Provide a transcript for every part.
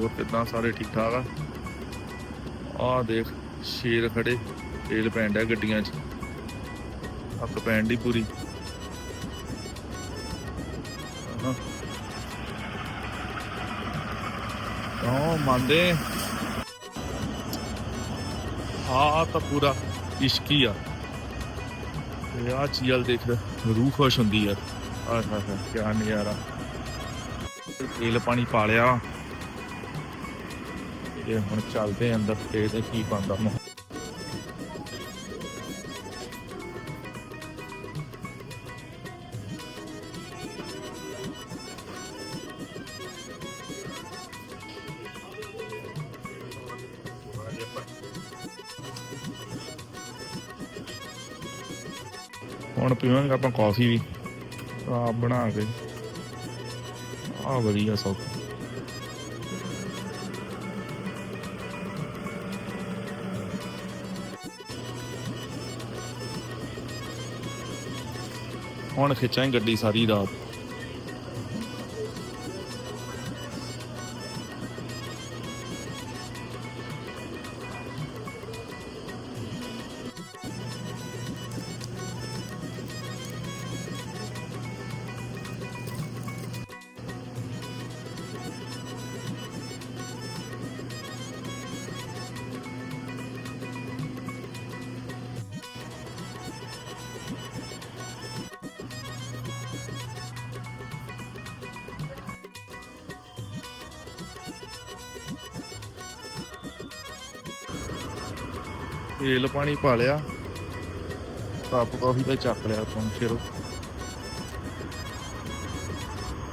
ਹੋਰ ਕਿਦਾਂ ਸਾਰੇ ਠੀਕ ਠਾਕ ਆ? ਆਹ ਦੇਖ, ਸ਼ੇਰ ਖੜੇ ਤੇਲ ਪੈਣ ਡਿਆ ਗੱਡੀਆਂ 'ਚ। ਅੱਕ ਪੈਣ ਦੀ ਪੂਰੀ। ਹਾਂ ਉਹ ਮੰਨਦੇ? ਆ ਤਾਂ ਪੂਰਾ ਇਸ਼ਕੀ ਆ। ਤੇ ਆ ਚੀਲ ਦੇਖ, ਰੂਹ ਖੁਸ਼ ਹੁੰਦੀ ਯਾਰ। ਆਹ ਹਾ ਹਾ ਕੀ ਨਜ਼ਾਰਾ। ਤੇਲ ਪਾਣੀ ਪਾ ਲਿਆ। ਇਹ ਹੁਣ ਚੱਲਦੇ ਅੰਦਰ ਤੇ ਕੀ ਬਣਦਾ। ਮਾ ਹੁਣ ਪੀਵਾਂਗੇ ਆਪਾਂ ਕਾਫੀ ਵੀ। ਆਪ ਬਣਾ ਕੇ। ਆ ਵਧੀਆ ਸਭ ਹੁਣ ਖਿੱਚਾਂਗੇ ਗੱਡੀ ਸਾਰੀ ਰਾਤ। ਤੇਲ ਪਾਣੀ ਪਾ ਲਿਆ। ਕੱਪ ਕਾਫੀ ਦਾ ਚੱਕ ਲਿਆ ਤੋਂ ਫਿਰ।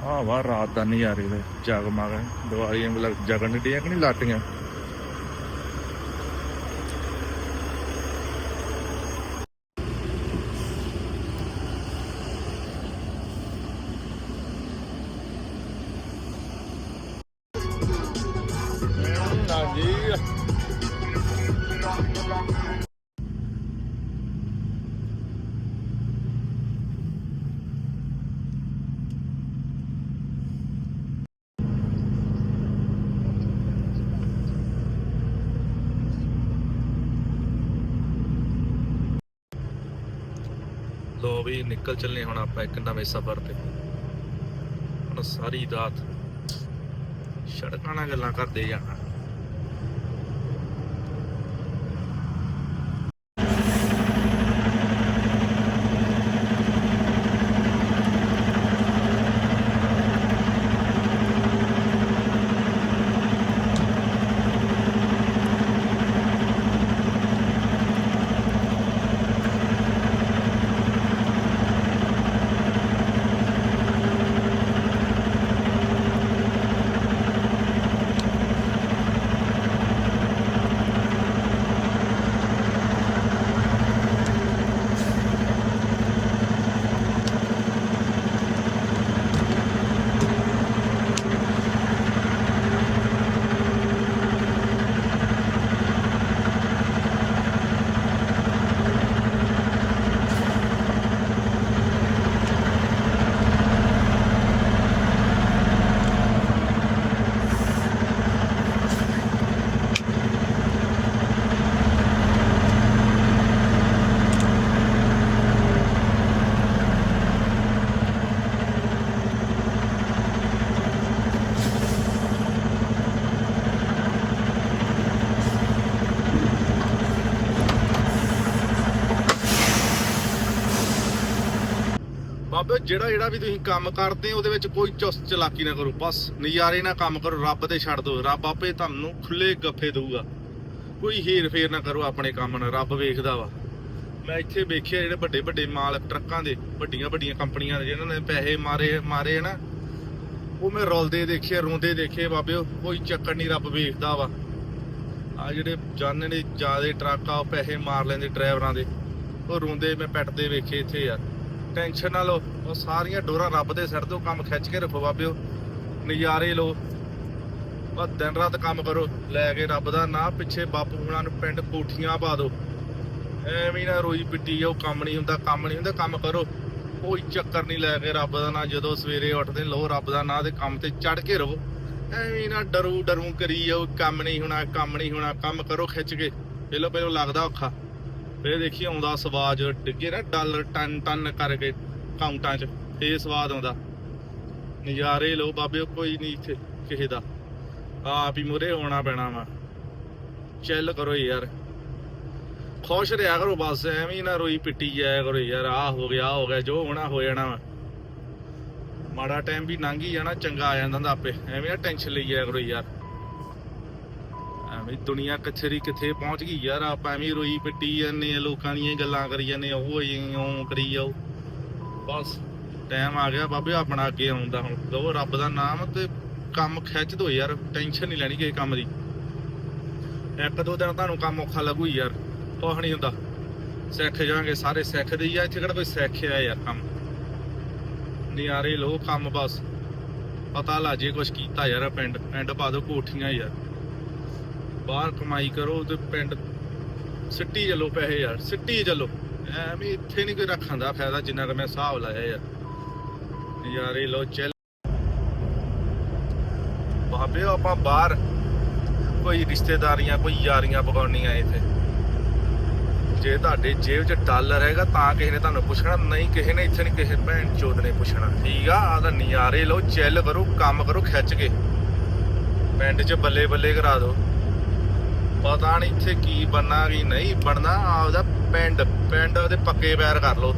ਆਹ ਵਾ ਰਾਤ ਦਾ ਨਜ਼ਾਰੇ ਦਾ ਜਗਮਗ। ਦਿਵਾਲੀਆਂ ਬਲ ਜਗਣ ਡੀਆਂ ਕਿ ਨਹੀਂ ਲਾਟੀਆਂ? ਲੋ ਵੀ ਨਿਕਲ ਚੱਲੇ ਹੁਣ ਆਪਾਂ ਇੱਕ ਨਵੇਂ ਸਫ਼ਰ ਤੇ। ਹੁਣ ਸਾਰੀ ਰਾਤ ਸੜਕਾਂ ਨਾਲ ਗੱਲਾਂ ਕਰਦੇ ਜਾਣਾ ਬਾਬੇ ਜਿਹੜਾ ਜਿਹੜਾ ਵੀ ਤੁਸੀਂ ਕੰਮ ਕਰਦੇ ਹੋ, ਉਹਦੇ ਵਿੱਚ ਕੋਈ ਚੁਸ ਚਲਾਕੀ ਨਾ ਕਰੋ, ਬਸ ਨਜ਼ਾਰੇ ਨਾਲ ਕੰਮ ਕਰੋ, ਰੱਬ ਤੇ ਛੱਡ ਦਿਓ। ਰੱਬ ਆਪੇ ਤੁਹਾਨੂੰ ਖੁੱਲੇ ਗੱਫੇ ਦਊਗਾ। ਕੋਈ ਹੀਰ ਫੇਰ ਨਾ ਕਰੋ ਆਪਣੇ ਕੰਮ ਨਾਲ, ਰੱਬ ਵੇਖਦਾ ਵਾ। ਮੈਂ ਇੱਥੇ ਵੇਖਿਆ ਜਿਹੜੇ ਵੱਡੇ ਵੱਡੇ ਮਾਲਕ ਟਰੱਕਾਂ ਦੇ, ਵੱਡੀਆਂ ਵੱਡੀਆਂ ਕੰਪਨੀਆਂ ਦੇ ਜਿਹਨਾਂ ਨੇ ਪੈਸੇ ਮਾਰੇ ਮਾਰੇ ਨਾ, ਉਹ ਮੈਂ ਰੋਲਦੇ ਦੇਖੇ ਰੋਂਦੇ ਦੇਖੇ ਬਾਬਿਓ ਕੋਈ ਚੱਕਰ ਨਹੀਂ, ਰੱਬ ਵੇਖਦਾ ਵਾ। ਆ ਜਿਹੜੇ ਜਾਣੇ ਨੇ, ਜਿਆਦੇ ਟਰੱਕ ਆ, ਉਹ ਪੈਸੇ ਮਾਰ ਲੈਂਦੇ ਡਰਾਈਵਰਾਂ ਦੇ। ਉਹ ਰੋਂਦੇ, ਮੈਂ ਪੈਟਦੇ ਵੇਖੇ ਇੱਥੇ ਯਾਰ ਟੈਨਸ਼ਨ ਨਾ ਲਓ। ਉਹ ਸਾਰੀਆਂ ਡੋਰਾਂ ਰੱਬ ਦੇ ਸਿਰ ਤੋਂ ਕੰਮ ਖਿੱਚ ਕੇ ਰੱਖੋ ਬਾਬਿਓ। ਨਜ਼ਾਰੇ ਲਓ। ਬਸ ਦਿਨ ਰਾਤ ਕੰਮ ਕਰੋ। ਲੈ ਕੇ ਰੱਬ ਦਾ ਨਾਂ, ਪਿੱਛੇ ਬਾਪੂ ਹੁਣਾਂ ਨੂੰ ਪਿੰਡ ਕੋਠੀਆਂ ਪਾ ਦਿਓ। ਐਵੇਂ ਨਾ ਰੋਈ ਪਿੱਟੀ ਜਾਓ, ਕੰਮ ਨਹੀਂ ਹੁੰਦਾ, ਕੰਮ ਨਹੀਂ ਹੁੰਦਾ, ਕੰਮ ਕਰੋ। ਕੋਈ ਚੱਕਰ ਨਹੀਂ, ਲੈ ਕੇ ਰੱਬ ਦਾ ਨਾਂ, ਜਦੋਂ ਸਵੇਰੇ ਉੱਠਦੇ ਲੋ ਰੱਬ ਦਾ ਨਾਂ ਦੇ ਕੰਮ ਤੇ ਚੜ ਕੇ ਰਹੋ ਐਵੇਂ ਨਾ ਡਰੂ ਡਰੂ ਕਰੀ ਜਾਓ, ਕੰਮ ਨਹੀਂ ਹੋਣਾ, ਕੰਮ ਨਹੀਂ ਹੋਣਾ, ਕੰਮ ਕਰੋ ਖਿੱਚ ਕੇ। ਪਹਿਲਾਂ ਪਹਿਲਾਂ ਲੱਗਦਾ ਔਖਾ। ਫੇਰ ਦੇਖੀ ਆਉਂਦਾ ਸਵਾਦ ਡਿੱਗੇ ਨਾ ਡਾਲਰ ਟਨ ਟਨ ਕਰਕੇ ਕਾਊਂਟਾਂ 'ਚ ਇਹ ਸਵਾਦ ਆਉਂਦਾ। ਨਜ਼ਾਰੇ ਲੋ ਬਾਬੇ, ਕੋਈ ਨਹੀਂ ਇੱਥੇ ਕਿਸੇ ਦਾ। ਆਪ ਹੀ ਮੁਰੇ ਹੋਣਾ ਪੈਣਾ ਵਾ। ਚੱਲ ਕਰੋ ਯਾਰ। ਖੁਸ਼ ਰਿਹਾ ਕਰੋ ਬਸ, ਐਵੇਂ ਨਾ ਰੋਈ ਪਿੱਟੀ ਜਾਇਆ ਕਰੋ ਯਾਰ। ਆਹ ਹੋ ਗਿਆ ਆਹ ਹੋ ਗਿਆ, ਜੋ ਹੋਣਾ ਹੋ ਜਾਣਾ ਵਾ। ਮਾੜਾ ਟਾਈਮ ਵੀ ਲੰਘ ਹੀ ਜਾਣਾ, ਚੰਗਾ ਆ ਜਾਂਦਾ ਹੁੰਦਾ ਆਪੇ। ਐਵੇਂ ਨਾ ਟੈਨਸ਼ਨ ਲਈ ਜਾਇਆ ਕਰੋ ਯਾਰ। ਐਵੇਂ ਦੁਨੀਆ ਕਿੱਥੇ ਕਿੱਥੇ ਪਹੁੰਚ ਗਈ ਯਾਰ, ਆਪਾਂ ਐਵੇਂ ਰੋਈ ਪਿੱਟੀ ਜਾਂਦੇ ਆ, ਲੋਕਾਂ ਦੀਆਂ ਗੱਲਾਂ ਕਰੀ ਜਾਂਦੇ ਉਹ ਇਉਂ ਕਰੀ ਜਾਓ। ਬਸ ਟਾਈਮ ਆ ਗਿਆ ਬਾਬੇ, ਆਪਣਾ ਅੱਗੇ ਆਉਂਦਾ ਹੁਣ। ਲੋ ਰੱਬ ਦਾ ਨਾਮ ਤੇ ਕੰਮ ਖਿੱਚ ਦੋ ਯਾਰ ਟੈਨਸ਼ਨ ਨਹੀਂ ਲੈਣੀ ਕਿਸੇ ਕੰਮ ਦੀ। ਇੱਕ ਦੋ ਦਿਨ ਤੁਹਾਨੂੰ ਕੰਮ ਔਖਾ ਲੱਗੂ ਯਾਰ, ਕੁਛ ਨਹੀਂ ਹੁੰਦਾ। ਸਿੱਖ ਜਾਵਾਂਗੇ, ਸਾਰੇ ਸਿੱਖਦੇ ਹੀ ਆ, ਇੱਥੇ ਕਿਹੜਾ ਕੋਈ ਸਿੱਖਿਆ ਯਾਰ ਕੰਮ? ਨਿਆਰੇ ਲੋ ਕੰਮ ਬਸ। ਪਤਾ ਲਾ ਜੇ ਕੁਛ ਕੀਤਾ ਯਾਰ ਪਿੰਡ ਪਿੰਡ ਪਾ ਦੋ ਕੋਠੀਆਂ ਯਾਰ। ਬਾਹਰ ਕਮਾਈ ਕਰੋ ਤੇ ਪਿੰਡ ਸਿੱਟੀ ਚੱਲੋ ਪੈਸੇ ਯਾਰ, ਸਿੱਟੀ ਚੱਲੋ। ਐਵੇਂ ਇੱਥੇ ਨਹੀਂ ਕੋਈ ਰੱਖਣ ਦਾ ਫਾਇਦਾ ਜਿੰਨਾ ਕਿ ਮੈਂ ਹਿਸਾਬ ਲਾਇਆ ਯਾਰ। ਨਜ਼ਾਰੇ ਲੋ ਚੱਲ। ਬਾਬੇ, ਆਪਾਂ ਬਾਹਰ ਕੋਈ ਰਿਸ਼ਤੇਦਾਰੀਆਂ, ਕੋਈ ਯਾਰੀਆਂ ਪਕਾਉਣੀਆਂ ਇੱਥੇ। ਜੇ ਤੁਹਾਡੇ ਜੇਬ 'ਚ ਡਾਲਰ ਹੈਗਾ ਤਾਂ ਕਿਸੇ ਨੇ ਤੁਹਾਨੂੰ ਪੁੱਛਣਾ, ਨਹੀਂ ਕਿਸੇ ਨੇ ਇੱਥੇ ਨਹੀਂ ਕਿਸੇ ਭੈਣ ਚੋਦ ਨੇ ਪੁੱਛਣਾ। ਠੀਕ ਆ ਤਾਂ ਨਜ਼ਾਰੇ ਲਓ, ਚਿੱਲ ਕਰੋ, ਕੰਮ ਕਰੋ, ਖਿੱਚ ਕੇ। ਪਿੰਡ 'ਚ ਬੱਲੇ ਬੱਲੇ ਕਰਾ ਦਿਓ। ਪਤਾ ਨਹੀਂ ਇੱਥੇ ਕੀ ਬਣਨਾ, ਕੀ ਨਹੀਂ, ਬਣਨਾ ਆਪਦਾ ਪਿੰਡ ਪਿੰਡ ਉਹਦੇ ਪੱਕੇ ਪੈਰ ਕਰ ਲੋ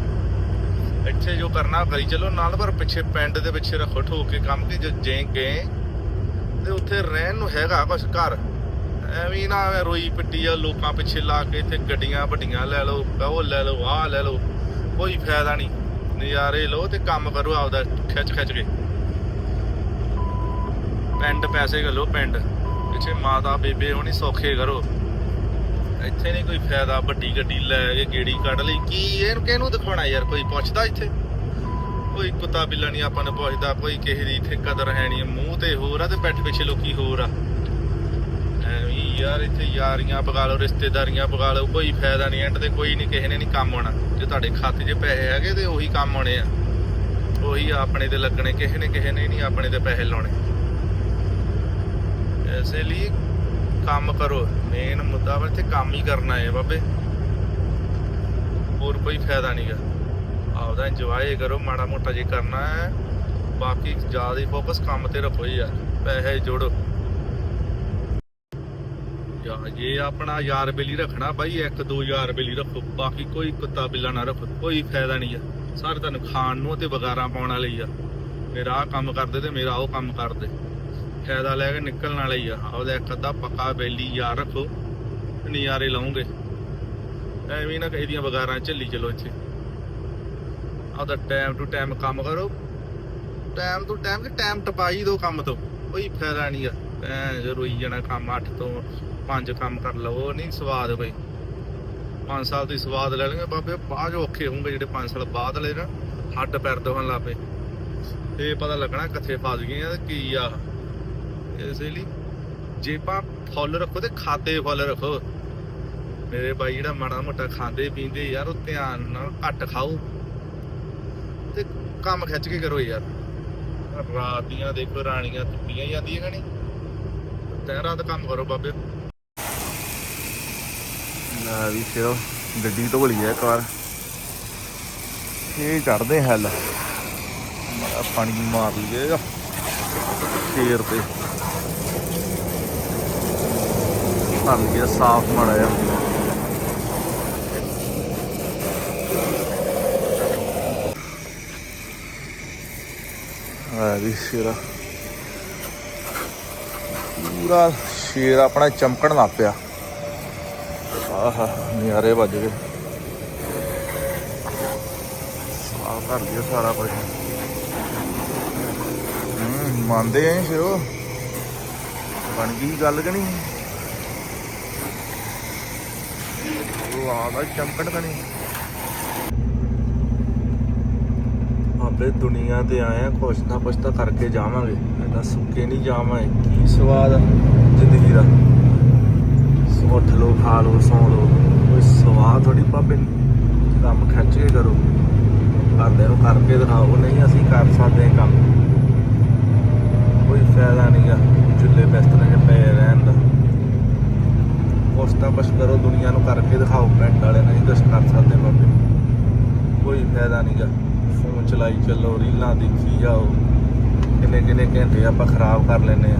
ਇੱਥੇ ਜੋ ਕਰਨਾ ਕਰੀ ਚਲੋ, ਨਾਲ ਪਰ ਪਿੱਛੇ ਪਿੰਡ ਦੇ ਪਿੱਛੇ ਰੱਖੋ, ਠੋਕ ਕੇ ਕੰਮ ਕਿ ਜੇ ਜੇ ਗਏ, ਤੇ ਉੱਥੇ ਰਹਿਣ ਨੂੰ ਹੈਗਾ ਕੁਛ ਘਰ। ਐਵੇਂ ਨਾ ਰੋਈ ਪਿੱਟੀ ਆ, ਲੋਕਾਂ ਪਿੱਛੇ ਲਾ ਕੇ ਇੱਥੇ ਗੱਡੀਆਂ ਵੱਡੀਆਂ ਲੈ ਲਓ, ਉਹ ਲੈ ਲਓ, ਆਹ ਲੈ ਲਓ, ਕੋਈ ਫਾਇਦਾ ਨਹੀਂ ਨਜ਼ਾਰੇ ਲਓ ਤੇ ਕੰਮ ਕਰੋ ਆਪਦਾ ਖਿੱਚ ਖਿੱਚ ਕੇ। ਪਿੰਡ, ਪੈਸੇ ਗੱਲੋ ਪਿੰਡ। ਪਿੱਛੇ ਮਾਤਾ ਬੇਬੇ ਹੋਣੀ ਸੌਖੇ ਕਰੋ। ਇੱਥੇ ਨਹੀਂ ਕੋਈ ਫਾਇਦਾ ਵੱਡੀ ਗੱਡੀ ਲੈ ਕੇ ਗੇੜੀ ਕੱਢ ਲਈ। ਕੀ ਇਹਨੂੰ ਕਿਹਨੂੰ ਦਿਖਾਉਣਾ ਯਾਰ? ਕੋਈ ਪੁੱਛਦਾ ਇੱਥੇ? ਕੋਈ ਕੁੱਤਾ ਬਿੱਲਾ ਨਹੀਂ ਆਪਾਂ ਨੂੰ ਪੁੱਛਦਾ, ਕੋਈ ਕਿਸੇ ਦੀ ਇੱਥੇ ਕਦਰ ਹੈ ਨਹੀਂ। ਮੂੰਹ ਤੇ ਹੋਰ ਆ ਤੇ ਪਿੱਠ ਪਿੱਛੇ ਲੋਕੀ ਹੋਰ ਆ। ਐਵੇਂ ਯਾਰ ਇੱਥੇ ਯਾਰੀਆਂ ਪਗਾ ਲਓ, ਰਿਸ਼ਤੇਦਾਰੀਆਂ ਪਗਾ ਲਓ, ਕੋਈ ਫਾਇਦਾ ਨਹੀਂ। ਐਂਡ ਤੇ ਕੋਈ ਨਹੀਂ, ਕਿਸੇ ਨੇ ਨਹੀਂ ਕੰਮ ਆਉਣਾ। ਜੇ ਤੁਹਾਡੇ ਖਾਤੇ 'ਚ ਪੈਸੇ ਹੈਗੇ ਤੇ ਉਹੀ ਕੰਮ ਆਉਣੇ ਆ। ਉਹੀ ਆਪਣੇ ਤੇ ਲੱਗਣੇ, ਕਿਸੇ ਨੇ ਕਿਸੇ ਨੇ ਨਹੀਂ ਆਪਣੇ ਤੇ ਪੈਸੇ ਲਾਉਣੇ। ਇਸੇ ਲਈ ਕੰਮ ਕਰੋ। ਮੇਨ ਮੁੱਦਾ ਵਾ ਇੱਥੇ ਕੰਮ ਹੀ ਕਰਨਾ ਹੈ ਬਾਬੇ। ਹੋਰ ਕੋਈ ਫਾਇਦਾ ਨਹੀਂਗਾ ਆਪਦਾ ਇੰਜੋਏ ਕਰੋ, ਮਾੜਾ ਮੋਟਾ ਜੇ ਕਰਨਾ ਹੈ ਬਾਕੀ ਜ਼ਿਆਦਾ ਫੋਕਸ ਕੰਮ ਤੇ ਰੱਖੋ ਯਾਰ, ਪੈਸੇ ਜੋੜੋ। ਯਾ, ਜੇ ਆਪਣਾ ਯਾਰ ਬੇਲੀ ਰੱਖਣਾ ਬਾਈ, ਇੱਕ ਦੋ ਯਾਰ ਬੇਲੀ ਰੱਖੋ। ਬਾਕੀ ਕੋਈ ਕੁੱਤਾ ਬਿੱਲਾ ਨਾ ਰੱਖੋ, ਕੋਈ ਫਾਇਦਾ ਨਹੀਂ ਆ ਸਾਰੇ ਤੁਹਾਨੂੰ ਖਾਣ ਨੂੰ ਤੇ ਵਗਾਰਾਂ ਪਾਉਣ ਵਾਲੇ ਆ। ਮੇਰਾ ਆਹ ਕੰਮ ਕਰਦੇ ਤੇ ਮੇਰਾ ਉਹ ਕੰਮ ਕਰਦੇ ਫਾਇਦਾ ਲੈ ਕੇ ਨਿਕਲਣ ਵਾਲੇ ਹੀ ਆ। ਆਪਦਾ ਇੱਕ ਅੱਧਾ ਪੱਕਾ ਬੇਲੀ ਯਾਰ ਰੱਖੋ ਨਜ਼ਾਰੇ ਲਾਉਂਗੇ। ਐਵੇਂ ਨਾ ਕਿਸੇ ਦੀਆਂ ਵਗਾਰਾਂ ਝੱਲੀ ਚਲੋ ਇੱਥੇ। ਆਪਦਾ ਟਾਈਮ ਟੂ ਟਾਈਮ ਕੰਮ ਕਰੋ। ਟਾਈਮ ਟੂ ਟਾਈਮ ਕਿ ਟਾਈਮ ਟਪਾਈ ਦੋ ਕੰਮ ਤੋਂ। ਕੋਈ ਫਾਇਦਾ ਨਹੀਂ ਆ। ਐ ਰੋਈ ਜਾਣਾ ਕੰਮ 8 ਤੋਂ 5 ਕੰਮ ਕਰ ਲਵੋ ਨਹੀਂ ਸਵਾਦ ਕੋਈ। 5 ਸਾਲ ਦੀ ਸਵਾਦ ਲੈ ਲਣਗੇ ਬਾਬੇ, ਬਾਅਦ 'ਚ ਔਖੇ ਹੋਣਗੇ ਜਿਹੜੇ 5 ਸਾਲ ਬਾਅਦ ਲੈ ਨਾ ਹੱਡ ਪੈਰ ਦੋਹਣ ਲੱਪੇ ਤੇ ਪਤਾ ਲੱਗਣਾ ਕਿੱਥੇ ਫਸ ਗਏ ਆ ਤੇ ਕੀ ਆ। ਲਈ। ਜੇਬਾਂ ਫੁੱਲ ਰੱਖੋ ਤੇ ਖਾਤੇ ਫੁੱਲ ਰੱਖੋ। ਮੇਰੇ ਬਾਈ ਜਿਹੜਾ ਮਾੜਾ ਮੋਟਾ ਖਾਂਦੇ ਪੀਂਦੇ ਯਾਰ, ਉਹ ਧਿਆਨ ਨਾਲ ਘੱਟ ਖਾਓ। ਤੇ ਕੰਮ ਖਿੱਚ ਕੇ ਕਰੋ ਯਾਰ। ਰਾਤ ਦੀਆਂ ਦੇਖੋ, ਰਾਣੀਆਂ ਤੁੱਪੀਆਂ ਜਾਂਦੀਆਂ ਕਣੀ। ਤੈਂ ਰਾਤ ਕੰਮ ਕਰੋ ਬਾਬੇ। ਨਾ ਵੀ ਫਿਰ ਗੱਡੀ ਧੋ ਲਈ ਹੈ ਇੱਕ ਇਹ ਚੜਦੇ ਹੱਲ। ਪਾਣੀ ਮਾਰ ਲਈਏ ਸ਼ੇਰ ਤੇ। ਭਰ ਗਿਆ, ਸਾਫ਼ ਮਾੜਾ ਆ ਆ ਵੀ ਸ਼ੇਰਾ। ਪੂਰਾ ਸ਼ੇਰ ਆਪਣਾ ਚਮਕਣ ਲੱਗ ਪਿਆ। ਆਹਾ, ਨਿਆਰੇ ਵੱਜ ਗਏ। ਸਾਫ਼ ਕਰ ਲਿਆ ਸਾਰਾ ਕੁਝ ਹੂੰ, ਮੰਨਦੇ ਆਂ ਸ਼ਿਰੋ। ਬਣ ਗਈ ਗੱਲ ਕਿ ਨਹੀਂ? ਉਹ ਆਦਾ ਚਮਕਣ ਕਣੀ ਆਪੇ ਦੁਨੀਆ ਤੇ ਆਏ ਆ ਕੁਛ ਨਾ ਕੁਛ ਤਾਂ ਕਰਕੇ ਜਾਵਾਂਗੇ। ਇਹਦਾ ਸੁੱਕੇ ਨਹੀਂ ਜਾਵਾਂਗੇ। ਕੀ ਸਵਾਦ ਆ ਜ਼ਿੰਦਗੀ ਦਾ। ਉੱਠ ਲੋ ਖਾ ਲੋ ਸੌਂ ਲੋ ਕੋਈ ਸਵਾਦ ਥੋੜੀ ਪਾਪੇ ਕੰਮ ਖਿੱਚ ਕੇ ਕਰੋ। ਘਰਦਿਆਂ ਨੂੰ ਕਰਕੇ ਦਿਖਾਓ। ਨਹੀਂ ਅਸੀਂ ਕਰ ਸਕਦੇ ਕੰਮ। ਕੋਈ ਕੋਈ ਫਾਇਦਾ ਨਹੀਂਗਾ ਚੁੱਲੇ ਬਿਸਤਰੇ 'ਚ ਪਏ ਰਹਿਣ ਦਾ। ਕੁਛ ਤਾਂ ਕੁਛ ਕਰੋ, ਦੁਨੀਆ ਨੂੰ ਕਰਕੇ ਦਿਖਾਓ, ਪਿੰਡ ਵਾਲੇ ਨਹੀਂ ਕੁਛ ਕਰ ਸਕਦੇ ਬਾਬੇ ਕੋਈ ਫਾਇਦਾ ਨਹੀਂਗਾ ਫੋਨ ਚਲਾਈ ਚੱਲੋ, ਰੀਲਾਂ ਦੇਖੀ ਜਾਓ। ਕਿੰਨੇ ਕਿੰਨੇ ਘੰਟੇ ਆਪਾਂ ਖਰਾਬ ਕਰ ਲੈਨੇ ਆ।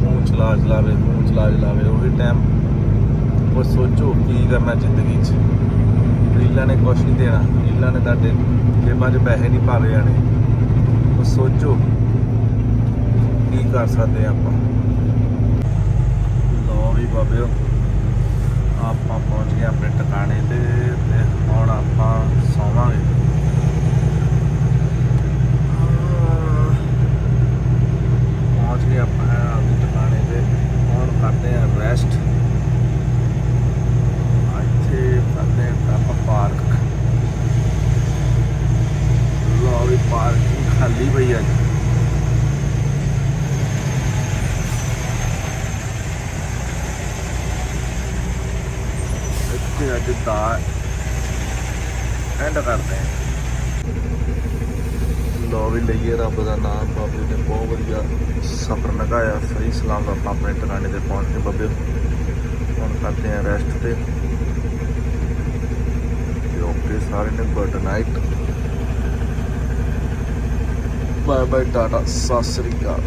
ਫੋਨ ਚਲਾ ਚਲਾਵੇ, ਫੋਨ ਚਲਾ ਚਲਾਵੇ, ਉਹ ਵੀ ਟਾਈਮ ਉਹ ਸੋਚੋ ਕੀ ਕਰਨਾ ਜ਼ਿੰਦਗੀ 'ਚ। ਰੀਲਾਂ ਨੇ ਕੁਛ ਨਹੀਂ ਦੇਣਾ। ਰੀਲਾਂ ਨੇ ਤੁਹਾਡੇ ਜੇਬਾਂ 'ਚ ਪੈਸੇ ਨਹੀਂ ਪਾਵੇ ਜਾਣੇ ਉਹ ਸੋਚੋ ਕੀ ਕਰ ਸਕਦੇ ਆ ਆਪਾਂ। ਲੋ ਵੀ ਬਾਬਿਓ। ਆਪਾਂ ਪਹੁੰਚ ਗਏ ਆਪਣੇ ਟਿਕਾਣੇ ਤੇ ਤੇ ਹੁਣ ਆਪਾਂ ਸੌਵਾਂਗੇ। ਪਹੁੰਚ ਗਏ ਆਪਾਂ ਆਪਣੇ ਟਿਕਾਣੇ ਤੇ ਹੁਣ ਕਰਦੇ ਆ ਰੈਸਟ ਇੱਥੇ ਕਰਦੇ ਆ ਆਪਾਂ ਪਾਰਕ ਲੋ ਵੀ ਪਾਰਕਿੰਗ ਖਾਲੀ ਪਈ ਅੱਜ ਇੱਥੇ ਅੱਜ ਦਾ ਐਂਡ ਕਰਦੇ ਹਾਂ ਲੋ ਵੀ ਲਈਏ ਰੱਬ ਦਾ ਨਾਮ, ਬਾਬੇ ਨੇ ਬਹੁਤ ਵਧੀਆ ਸਫ਼ਰ ਲਗਾਇਆ, ਸਹੀ ਸਲਾਮ ਆਪਾਂ ਆਪਣੇ ਟਿਕਾਣੇ ਤੇ ਪਹੁੰਚ ਕੇ ਬਾਬੇ। ਹੁਣ ਕਰਦੇ ਹਾਂ ਰੈਸਟ ਤੇ। ਤੇ ਓਕੇ, ਸਾਰੇ ਨੇ good night bye bye tata ਸਤਿ ਸ੍ਰੀ ਅਕਾਲ।